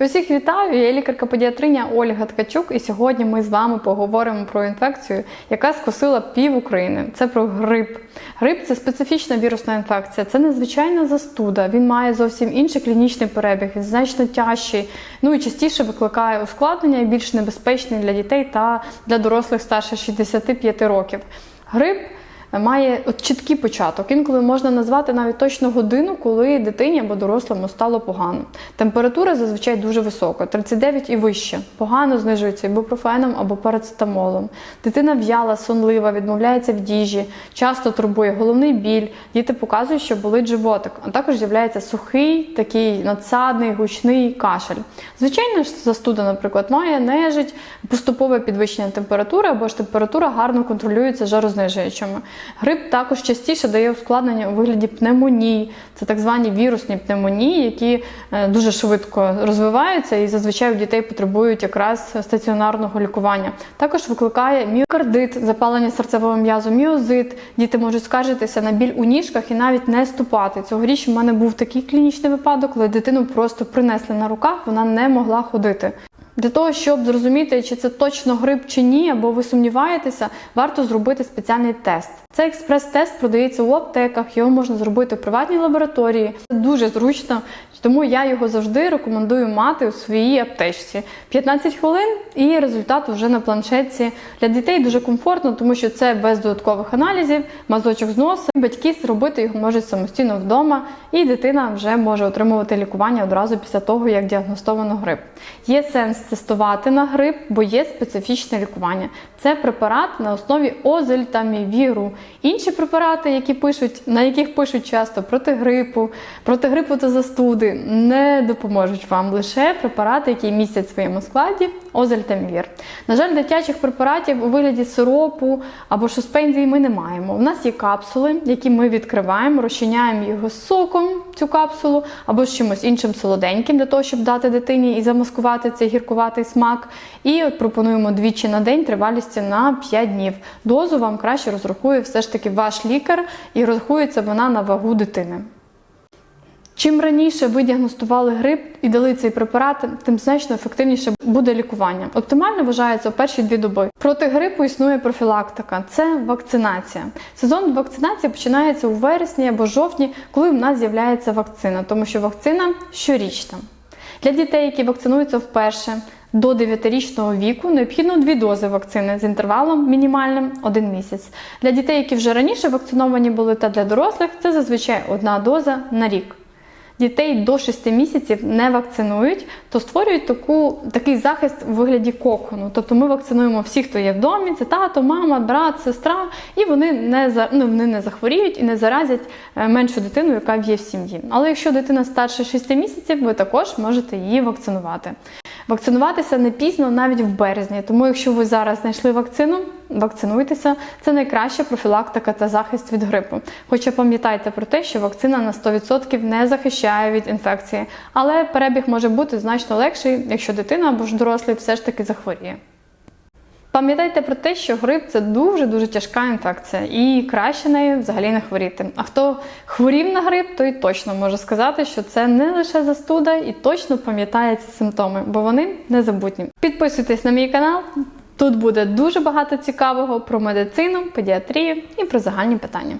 Усіх вітаю! Я лікарка-педіатриня Ольга Ткачук, і сьогодні ми з вами поговоримо про інфекцію, яка скосила пів України. Це про грип. Грип це специфічна вірусна інфекція, це незвичайна застуда. Він має зовсім інший клінічний перебіг, він значно тяжчий. Ну і частіше викликає ускладнення і більш небезпечний для дітей та для дорослих старше 65 років. Грип має от чіткий початок. Інколи можна назвати навіть точну годину, коли дитині або дорослому стало погано. Температура зазвичай дуже висока, 39 і вище. Погано знижується ібупрофеном або парацетамолом. Дитина в'яла, сонлива, відмовляється в їжі, часто турбує головний біль. Діти показують, що болить животик, а також з'являється сухий, такий надсадний, гучний кашель. Звичайно застуда, наприклад, має нежить, поступове підвищення температури або ж температура гарно контролюється жарознижуючими. Грип також частіше дає ускладнення у вигляді пневмоній. Це так звані вірусні пневмонії, які е, дуже швидко розвиваються і зазвичай у дітей потребують якраз стаціонарного лікування. Також викликає міокардит, запалення серцевого м'язу, міозит. Діти можуть скаржитися на біль у ніжках і навіть не ступати. Цьогоріч у мене був такий клінічний випадок, коли дитину просто принесли на руках, вона не могла ходити. Для того, щоб зрозуміти, чи це точно грип чи ні, або ви сумніваєтеся, варто зробити спеціальний тест. Цей експрес-тест продається у аптеках, його можна зробити в приватній лабораторії. Це дуже зручно, тому я його завжди рекомендую мати у своїй аптечці. 15 хвилин і результат вже на планшетці. Для дітей дуже комфортно, тому що це без додаткових аналізів, мазочок з носа. Батьки зробити його можуть самостійно вдома, і дитина вже може отримувати лікування одразу після того, як діагностовано грип. Є сенс тестувати на грип, бо є специфічне лікування. Це препарат на основі озельтамівіру. Інші препарати, які пишуть, на яких пишуть часто проти грипу, проти грипу та застуди, не допоможуть вам лише препарати, які містять в своєму складі озельтамівір. На жаль, дитячих препаратів у вигляді сиропу або шуспензії ми не маємо. У нас є капсули, які ми відкриваємо, розчиняємо його з соком, цю капсулу, або з чимось іншим солоденьким, для того, щоб дати дитині і замаскувати цей гіркуватий смак. І от пропонуємо двічі на день тривалістю на 5 днів. Дозу вам краще розрахує все ж таки ваш лікар, і рахується вона на вагу дитини. Чим раніше ви діагностували грип і дали цей препарат, тим значно ефективніше буде лікування. Оптимально вважається у перші дві доби. Проти грипу існує профілактика це вакцинація. Сезон вакцинації починається у вересні або жовтні, коли в нас з'являється вакцина, тому що вакцина щорічна. Для дітей, які вакцинуються вперше. До 9-річного віку необхідно дві дози вакцини з інтервалом мінімальним 1 місяць. Для дітей, які вже раніше вакциновані були, та для дорослих це зазвичай одна доза на рік. Дітей до 6 місяців не вакцинують, то створюють таку, такий захист у вигляді кокону. Тобто ми вакцинуємо всіх, хто є в домі, це тато, мама, брат, сестра, і вони не ну, вони не захворіють і не заразять е, меншу дитину, яка є в сім'ї. Але якщо дитина старше 6 місяців, ви також можете її вакцинувати. Вакцинуватися не пізно, навіть в березні. Тому, якщо ви зараз знайшли вакцину, вакцинуйтеся. Це найкраща профілактика та захист від грипу. Хоча пам'ятайте про те, що вакцина на 100% не захищає від інфекції, але перебіг може бути значно легший, якщо дитина або ж дорослий все ж таки захворіє. Пам'ятайте про те, що грип це дуже-дуже тяжка інфекція, і краще нею взагалі не хворіти. А хто хворів на грип, той точно може сказати, що це не лише застуда і точно пам'ятає ці симптоми, бо вони незабутні. Підписуйтесь на мій канал. Тут буде дуже багато цікавого про медицину, педіатрію і про загальні питання.